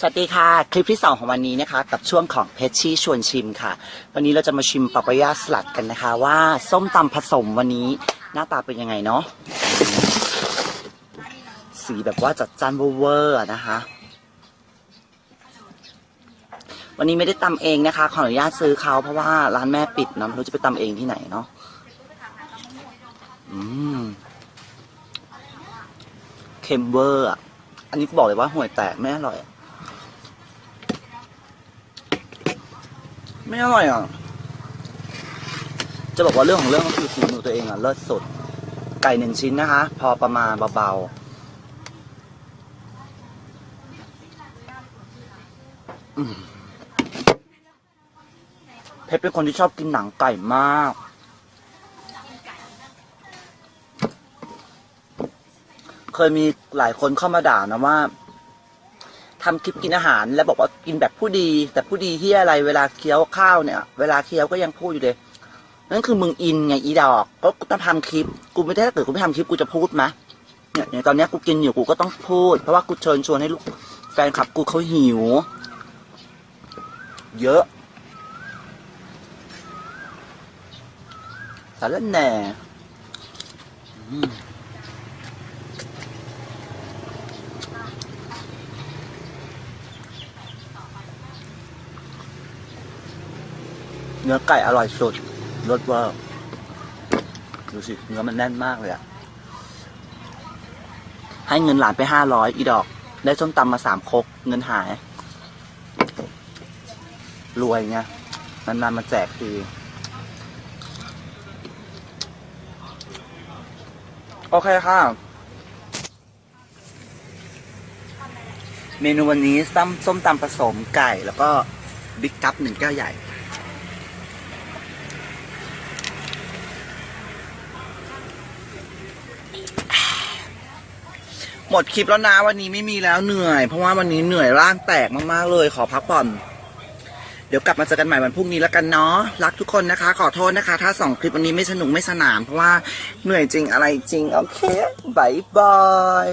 สวัสดีค่ะ คลิปที่ 2 ของวันนี้นะคะ กับช่วงของเพชชี่ชวนชิมค่ะ วันนี้เราจะมาชิมปาปายาสลัดกันนะคะ ว่าส้มตำผสมวันนี้หน้าตาเป็นยังไงเนาะสีแบบว่าจัดจ้านเวอร์นะคะ วันนี้ไม่ได้ตำเองนะคะ ขออนุญาตซื้อเขาเพราะว่าร้านแม่ปิดเนาะไม่รู้จะไปตำเองที่ไหนเนาะอืมเค็มเวอร์อะอันนี้กูบอกเลยว่าห่วยแตกไม่อร่อยอะ ไม่อร่อยอะ จะบอกว่าเรื่องของเรื่องก็คือฝีมือตัวเองอะเลิศสุด ไก่หนึ่งชิ้นนะคะ พอประมาณเบาๆเพชรเป็นคนที่ชอบกินหนังไก่มาก เคยมีหลายคนเข้ามาด่านะว่า ทำคลิปกินอาหาร แล้วบอกว่ากินแบบผู้ดี แต่ผู้ดีที่อะไรเวลาเคี้ยวข้าวเนี่ย เวลาเคี้ยวก็ยังพูดอยู่เลยนั่นคือมึงอินไงอีดอก ก็กูต้องทำคลิป กูไม่ได้ถ้าเกิดกูไม่ทำคลิปกูจะพูดไหมเนี่ยตอนนี้กูกินอยู่กูก็ต้องพูด เพราะว่ากูเชิญชวนให้ลูกแฟนคลับกูเขาหิว เยอะสารแหน่ เนื้อไก่อร่อยสุดรสเวอร์ดูสิ เนื้อมันแน่นมากเลยอะให้เงินหลานไปห้าร้อยอีดอก ได้ส้มตำมาสามคก เงินหาย รวยไงนานๆมาแจกทีโอเคค่ะ เมนูวันนี้ส้มส้มตำผสมไก่แล้วก็บิ๊กกัปหนึ่งแก้วใหญ่ หมดคลิปแล้วนะวันนี้ไม่มีแล้วเหนื่อย เพราะว่าวันนี้เหนื่อยร่างแตกมากๆเลยขอพักผ่อนเดี๋ยวกลับมาเจอกันใหม่วันพรุ่งนี้แล้วกันเนาะรักทุกคนนะคะ ขอโทษนะคะ ถ้าสองคลิปวันนี้ไม่สนุกไม่สนานเพราะว่าเหนื่อยจริงอะไรจริง โอเคบายบาย